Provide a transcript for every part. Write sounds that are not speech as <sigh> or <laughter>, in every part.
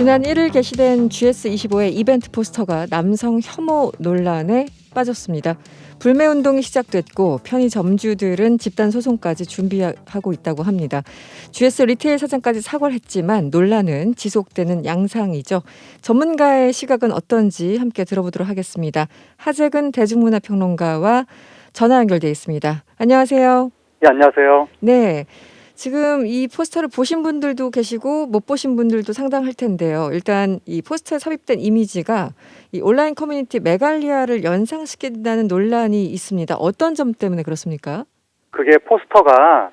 지난 1일 게시된 GS25의 이벤트 포스터가 남성 혐오 논란에 빠졌습니다. 불매 운동이 시작됐고 편의점주들은 집단 소송까지 준비하고 있다고 합니다. GS 리테일 사장까지 사과를 했지만 논란은 지속되는 양상이죠. 전문가의 시각은 어떤지 함께 들어보도록 하겠습니다. 하재근 대중문화 평론가와 전화 연결돼 있습니다. 안녕하세요. 예, 안녕하세요. 네. 지금 이 포스터를 보신 분들도 계시고 못 보신 분들도 상당할 텐데요. 일단 이 포스터에 삽입된 이미지가 이 온라인 커뮤니티 메갈리아를 연상시킨다는 논란이 있습니다. 어떤 점 때문에 그렇습니까? 그게 포스터가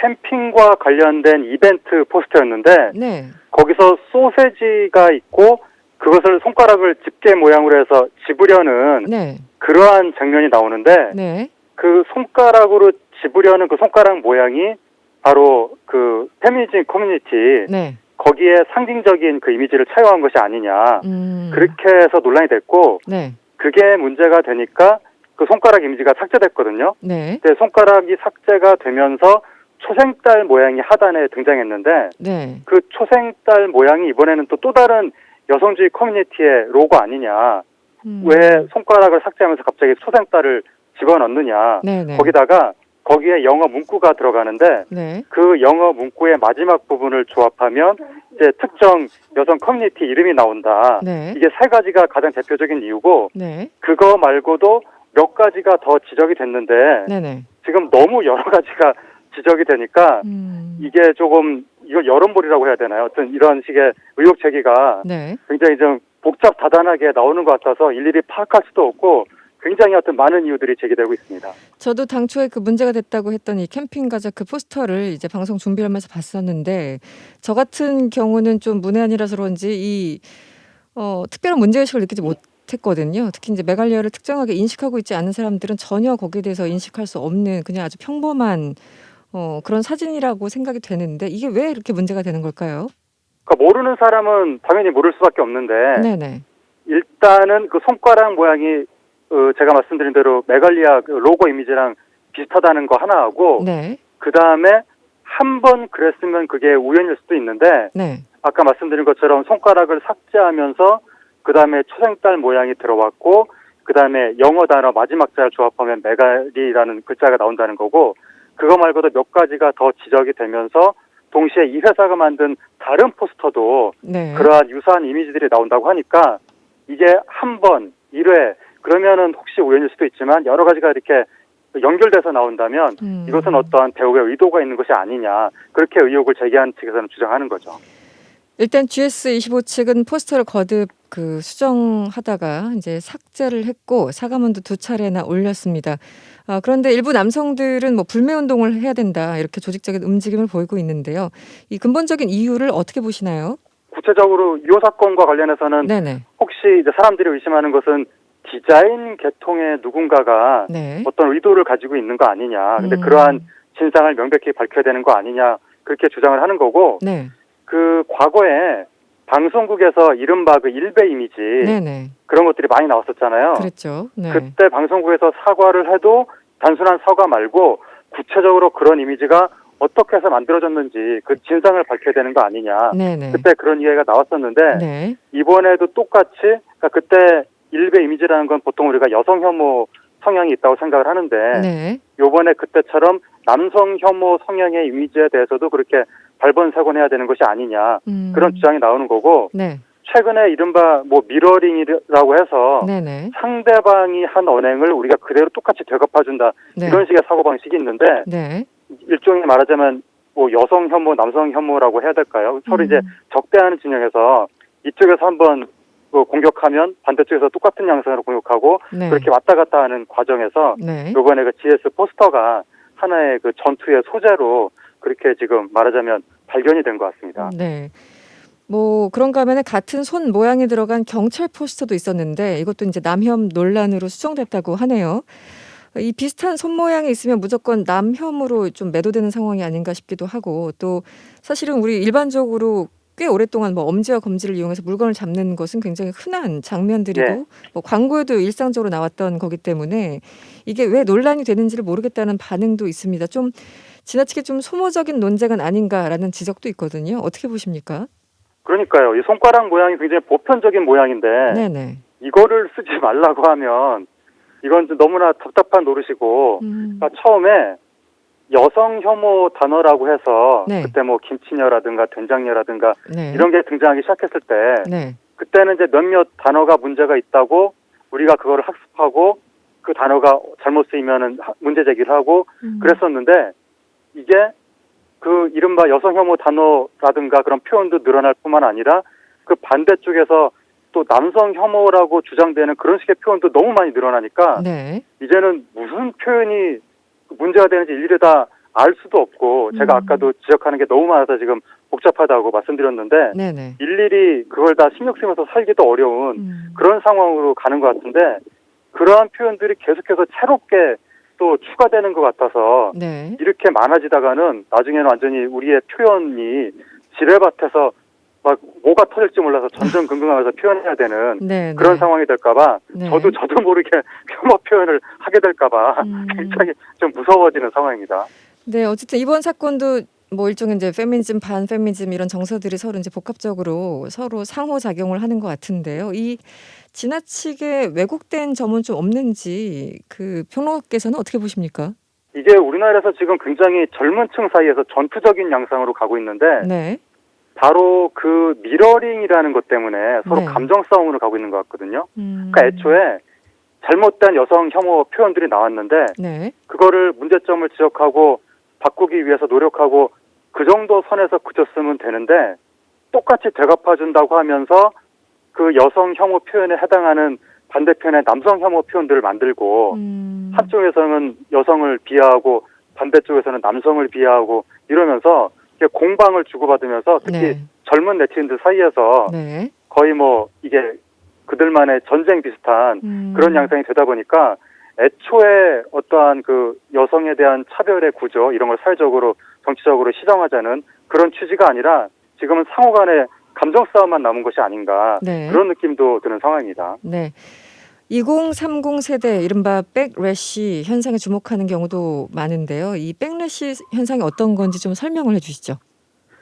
캠핑과 관련된 이벤트 포스터였는데 네. 거기서 소세지가 있고 그것을 손가락을 집게 모양으로 해서 집으려는 네. 그러한 장면이 나오는데 네. 그 손가락으로 집으려는 그 손가락 모양이 바로 그 페미니즘 커뮤니티 네. 거기에 상징적인 그 이미지를 차용한 것이 아니냐 음. 그렇게 해서 논란이 됐고 네. 그게 문제가 되니까 그 손가락 이미지가 삭제됐거든요. 네. 그때 손가락이 삭제가 되면서 초생딸 모양이 하단에 등장했는데 네. 그 초생딸 모양이 이번에는 또 또 다른 여성주의 커뮤니티의 로고 아니냐. 음. 왜 손가락을 삭제하면서 갑자기 초생딸을 집어넣느냐. 네. 네. 거기다가 거기에 영어 문구가 들어가는데 네. 그 영어 문구의 마지막 부분을 조합하면 이제 특정 여성 커뮤니티 이름이 나온다. 네. 이게 세 가지가 가장 대표적인 이유고 네. 그거 말고도 몇 가지가 더 지적이 됐는데 네. 네. 지금 너무 여러 가지가 지적이 되니까 음. 이게 조금 이거 여론몰이라고 해야 되나요? 어떤 이런 식의 의혹 제기가 네. 굉장히 좀 복잡 다단하게 나오는 것 같아서 일일이 파악할 수도 없고 굉장히 어떤 많은 이유들이 제기되고 있습니다. 저도 당초에 그 문제가 됐다고 했던 이 캠핑 가자 그 포스터를 이제 방송 준비하면서 봤었는데 저 같은 경우는 좀 문외한이라서 그런지 이 어, 특별한 문제의식을 느끼지 못 했거든요. 특히 이제 메갈리아를 특정하게 인식하고 있지 않은 사람들은 전혀 거기에 대해서 인식할 수 없는 그냥 아주 평범한 어, 그런 사진이라고 생각이 되는데 이게 왜 이렇게 문제가 되는 걸까요? 그러니까 모르는 사람은 당연히 모를 수밖에 없는데 네네. 일단은 그 손가락 모양이 어, 제가 말씀드린 대로 메갈리아 그 로고 이미지랑 비슷하다는 거 하나하고 네. 그 다음에 한 번 그랬으면 그게 우연일 수도 있는데 네. 아까 말씀드린 것처럼 손가락을 삭제하면서 그 다음에 초생딸 모양이 들어왔고 그 다음에 영어 단어 마지막 자를 조합하면 메갈리라는 글자가 나온다는 거고 그거 말고도 몇 가지가 더 지적이 되면서 동시에 이 회사가 만든 다른 포스터도 네. 그러한 유사한 이미지들이 나온다고 하니까 이게 한 번, 1회 그러면은 혹시 우연일 수도 있지만 여러 가지가 이렇게 연결돼서 나온다면 음. 이것은 어떠한 배우의 의도가 있는 것이 아니냐 그렇게 의혹을 제기한 측에서는 주장하는 거죠. 일단 GS25 측은 포스터를 거듭 그 수정하다가 이제 삭제를 했고 사과문도 두 차례나 올렸습니다. 아, 그런데 일부 남성들은 뭐 불매 운동을 해야 된다 이렇게 조직적인 움직임을 보이고 있는데요. 이 근본적인 이유를 어떻게 보시나요? 구체적으로 이 사건과 관련해서는 네네. 혹시 이제 사람들이 의심하는 것은 디자인 계통의 누군가가 네. 어떤 의도를 가지고 있는 거 아니냐. 근데 음. 그러한 진상을 명백히 밝혀야 되는 거 아니냐. 그렇게 주장을 하는 거고 네. 그 과거에 방송국에서 이른바 그 일베 이미지 네네. 그런 것들이 많이 나왔었잖아요. 그랬죠. 네. 그때 방송국에서 사과를 해도 단순한 사과 말고 구체적으로 그런 이미지가 어떻게 해서 만들어졌는지 그 진상을 밝혀야 되는 거 아니냐. 네네. 그때 그런 이야기가 나왔었는데 네. 이번에도 똑같이 그러니까 그때 일베 이미지라는 건 보통 우리가 여성 혐오 성향이 있다고 생각을 하는데 네. 요번에 그때처럼 남성 혐오 성향의 이미지에 대해서도 그렇게 발본색원해야 되는 것이 아니냐 음. 그런 주장이 나오는 거고 네. 최근에 이른바 뭐 미러링이라고 해서 네네. 상대방이 한 언행을 우리가 그대로 똑같이 되갚아준다 네. 이런 식의 사고 방식이 있는데 네. 일종의 말하자면 뭐 여성 혐오, 남성 혐오라고 해야 될까요? 서로 음. 이제 적대하는 진영에서 이쪽에서 한번 그 공격하면 반대쪽에서 똑같은 양상으로 공격하고 네. 그렇게 왔다 갔다 하는 과정에서 네. 요번에 그 GS 포스터가 하나의 그 전투의 소재로 그렇게 지금 말하자면 발견이 된 것 같습니다. 네. 뭐 그런가 하면 같은 손 모양이 들어간 경찰 포스터도 있었는데 이것도 이제 남혐 논란으로 수정됐다고 하네요. 이 비슷한 손 모양이 있으면 무조건 남혐으로 좀 매도되는 상황이 아닌가 싶기도 하고 또 사실은 우리 일반적으로 꽤 오랫동안 뭐 엄지와 검지를 이용해서 물건을 잡는 것은 굉장히 흔한 장면들이고 네. 뭐 광고에도 일상적으로 나왔던 거기 때문에 이게 왜 논란이 되는지를 모르겠다는 반응도 있습니다. 좀 지나치게 좀 소모적인 논쟁은 아닌가라는 지적도 있거든요. 어떻게 보십니까? 그러니까요. 이 손가락 모양이 굉장히 보편적인 모양인데 네네. 이거를 쓰지 말라고 하면 이건 좀 너무나 답답한 노릇이고 음. 그러니까 처음에 여성 혐오 단어라고 해서 네. 그때 뭐 김치녀라든가 된장녀라든가 네. 이런 게 등장하기 시작했을 때 네. 그때는 이제 몇몇 단어가 문제가 있다고 우리가 그거를 학습하고 그 단어가 잘못 쓰이면은 하- 문제 제기를 하고 음. 그랬었는데 이게 그 이른바 여성 혐오 단어라든가 그런 표현도 늘어날 뿐만 아니라 그 반대쪽에서 또 남성 혐오라고 주장되는 그런 식의 표현도 너무 많이 늘어나니까 네. 이제는 무슨 표현이 문제가 되는지 일일이 다 알 수도 없고 제가 음. 아까도 지적하는 게 너무 많아서 지금 복잡하다고 말씀드렸는데 네네. 일일이 그걸 다 신경 쓰면서 살기도 어려운 음. 그런 상황으로 가는 것 같은데 그러한 표현들이 계속해서 새롭게 또 추가되는 것 같아서 네. 이렇게 많아지다가는 나중에는 완전히 우리의 표현이 지뢰밭에서 막 뭐가 터질지 몰라서 전전긍긍하면서 <laughs> 표현해야 되는 네. 그런 네. 상황이 될까봐 네. 저도 저도 모르게 <laughs> 혐오 표현을 하게 될까봐 음. <laughs> 굉장히 좀 무서워지는 상황입니다. 네, 어쨌든 이번 사건도 뭐 일종의 이제 페미니즘 반 페미니즘 이런 정서들이 서로 이제 복합적으로 서로 상호 작용을 하는 것 같은데요. 이 지나치게 왜곡된 점은 좀 없는지 그 평론가께서는 어떻게 보십니까? 이게 우리나라에서 지금 굉장히 젊은 층 사이에서 전투적인 양상으로 가고 있는데 네, 바로 그 미러링이라는 것 때문에 서로 네. 감정 싸움으로 가고 있는 것 같거든요. 음. 그러니까 애초에 잘못된 여성 혐오 표현들이 나왔는데 네, 그거를 문제점을 지적하고 바꾸기 위해서 노력하고 그 정도 선에서 그쳤으면 되는데 똑같이 되갚아준다고 하면서 그 여성 혐오 표현에 해당하는 반대편의 남성 혐오 표현들을 만들고 음. 한쪽에서는 여성을 비하하고 반대쪽에서는 남성을 비하하고 이러면서 이게 공방을 주고받으면서 특히 네, 젊은 네티즌들 사이에서 네, 거의 뭐 이게 그들만의 전쟁 비슷한 음. 그런 양상이 되다 보니까 애초에 어떠한 그 여성에 대한 차별의 구조 이런 걸 사회적으로 정치적으로 시정하자는 그런 취지가 아니라 지금은 상호 간의 감정 싸움만 남은 것이 아닌가 네. 그런 느낌도 드는 상황입니다. 네. 2030 세대 이른바 백래시 현상에 주목하는 경우도 많은데요. 이 백래시 현상이 어떤 건지 좀 설명을 해주시죠.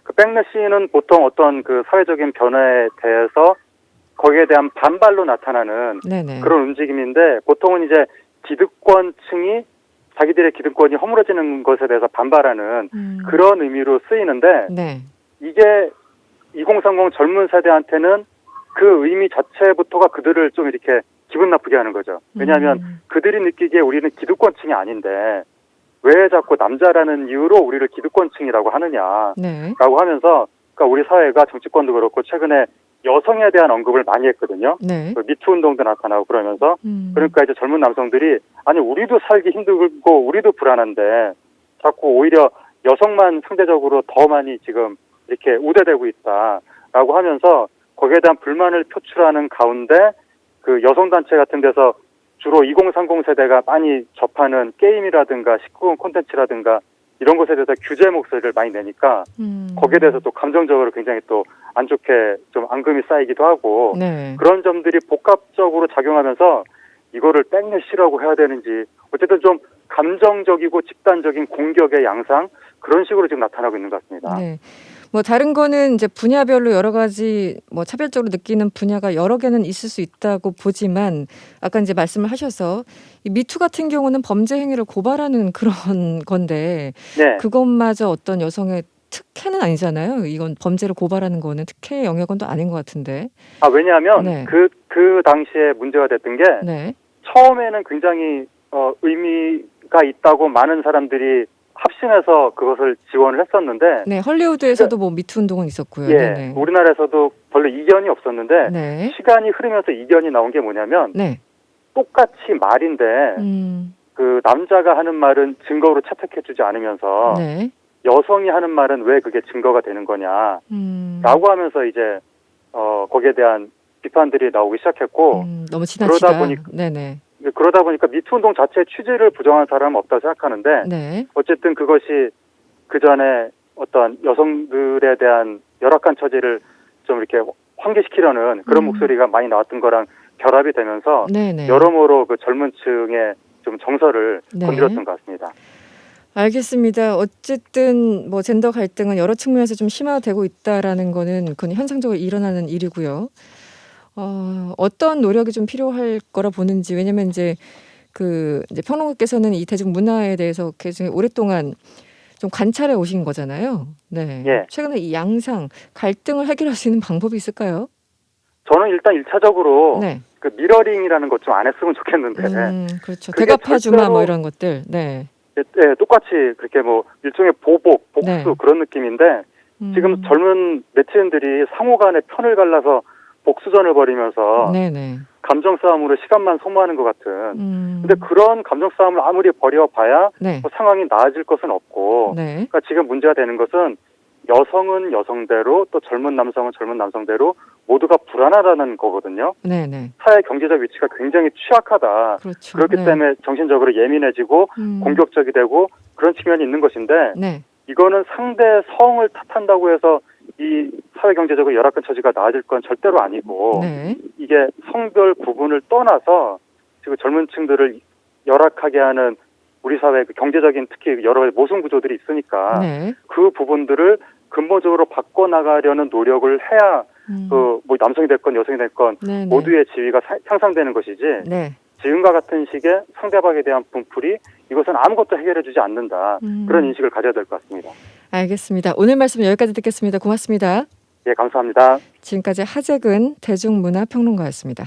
그 백래시는 보통 어떤 그 사회적인 변화에 대해서 거기에 대한 반발로 나타나는 네네. 그런 움직임인데 보통은 이제 기득권층이 자기들의 기득권이 허물어지는 것에 대해서 반발하는 음. 그런 의미로 쓰이는데 네. 이게 2030 젊은 세대한테는 그 의미 자체부터가 그들을 좀 이렇게 기분 나쁘게 하는 거죠. 왜냐하면 음. 그들이 느끼기에 우리는 기득권층이 아닌데 왜 자꾸 남자라는 이유로 우리를 기득권층이라고 하느냐라고 네. 하면서 그러니까 우리 사회가 정치권도 그렇고 최근에 여성에 대한 언급을 많이 했거든요. 네. 그 미투 운동도 나타나고 그러면서 음. 그러니까 이제 젊은 남성들이 아니 우리도 살기 힘들고 우리도 불안한데 자꾸 오히려 여성만 상대적으로 더 많이 지금 이렇게 우대되고 있다라고 하면서 거기에 대한 불만을 표출하는 가운데 그 여성 단체 같은 데서 주로 2030 세대가 많이 접하는 게임이라든가 19금 콘텐츠라든가 이런 것에 대해서 규제 목소리를 많이 내니까 음. 거기에 대해서 또 감정적으로 굉장히 또 안 좋게 좀 앙금이 쌓이기도 하고 네. 그런 점들이 복합적으로 작용하면서 이거를 백래시라고 해야 되는지 어쨌든 좀 감정적이고 집단적인 공격의 양상 그런 식으로 지금 나타나고 있는 것 같습니다. 네. 뭐 다른 거는 이제 분야별로 여러 가지 뭐 차별적으로 느끼는 분야가 여러 개는 있을 수 있다고 보지만 아까 이제 말씀을 하셔서 이 미투 같은 경우는 범죄 행위를 고발하는 <laughs> 그런 건데 네. 그것마저 어떤 여성의 특혜는 아니잖아요. 이건 범죄를 고발하는 거는 특혜 영역은 또 아닌 것 같은데. 아 왜냐하면 네. 그 그 당시에 문제가 됐던 게 네. 처음에는 굉장히 어, 의미가 있다고 많은 사람들이 합심해서 그것을 지원을 했었는데 네. 헐리우드에서도 뭐 미투 운동은 있었고요. 예, 네네. 우리나라에서도 별로 이견이 없었는데 네. 시간이 흐르면서 이견이 나온 게 뭐냐면 네. 똑같이 말인데 음. 그 남자가 하는 말은 증거로 채택해주지 않으면서 네. 여성이 하는 말은 왜 그게 증거가 되는 거냐라고 음. 하면서 이제 어 거기에 대한 비판들이 나오기 시작했고 음, 너무 지나치다. 그러다 보니까- 네네. 그러다 보니까 미투 운동 자체의 취지를 부정한 사람은 없다고 생각하는데 네. 어쨌든 그것이 그 전에 어떤 여성들에 대한 열악한 처지를 좀 이렇게 환기시키려는 그런 음. 목소리가 많이 나왔던 거랑 결합이 되면서 네네. 여러모로 그 젊은 층의 좀 정서를 네. 건드렸던 것 같습니다. 알겠습니다. 어쨌든 뭐 젠더 갈등은 여러 측면에서 좀 심화되고 있다라는 거는 그건 현상적으로 일어나는 일이고요. 어, 어떤 노력이 좀 필요할 거라 보는지 왜냐면 이제 그 이제 평론가께서는 이 대중 문화에 대해서 굉장히 오랫동안 좀 관찰해 오신 거잖아요. 네. 예. 최근에 이 양상 갈등을 해결할 수 있는 방법이 있을까요? 저는 일단 일차적으로 네. 그 미러링이라는 것 좀 안 했으면 좋겠는데 음, 그렇죠. 대갚아주마 뭐 이런 것들. 네. 예, 예, 똑같이 그렇게 뭐 일종의 보복, 복수 네. 그런 느낌인데 음, 지금 젊은 네티즌들이 상호간에 편을 갈라서 복수전을 벌이면서 네네. 감정 싸움으로 시간만 소모하는 것 같은. 음, 근데 그런 감정 싸움을 아무리 벌여봐야 네. 뭐 상황이 나아질 것은 없고. 네. 그러니까 지금 문제가 되는 것은 여성은 여성대로 또 젊은 남성은 젊은 남성대로 모두가 불안하다는 거거든요. 네네. 사회 경제적 위치가 굉장히 취약하다. 그렇죠. 그렇기 네. 때문에 정신적으로 예민해지고 음, 공격적이 되고 그런 측면이 있는 것인데 네. 이거는 상대 성을 탓한다고 해서 이 사회 경제적으로 열악한 처지가 나아질 건 절대로 아니고 네. 이게 성별 구분을 떠나서 지금 젊은 층들을 열악하게 하는 우리 사회 그 경제적인 특히 여러 가지 모순 구조들이 있으니까 네. 그 부분들을 근본적으로 바꿔 나가려는 노력을 해야 음, 그뭐 남성이 됐건 여성이 됐건 네네. 모두의 지위가 사- 향상되는 것이지 네. 지금과 같은 식의 상대방에 대한 분풀이 이것은 아무것도 해결해주지 않는다 음, 그런 인식을 가져야 될 것 같습니다. 알겠습니다. 오늘 말씀 여기까지 듣겠습니다. 고맙습니다. 예, 감사합니다. 지금까지 하재근 대중문화평론가였습니다.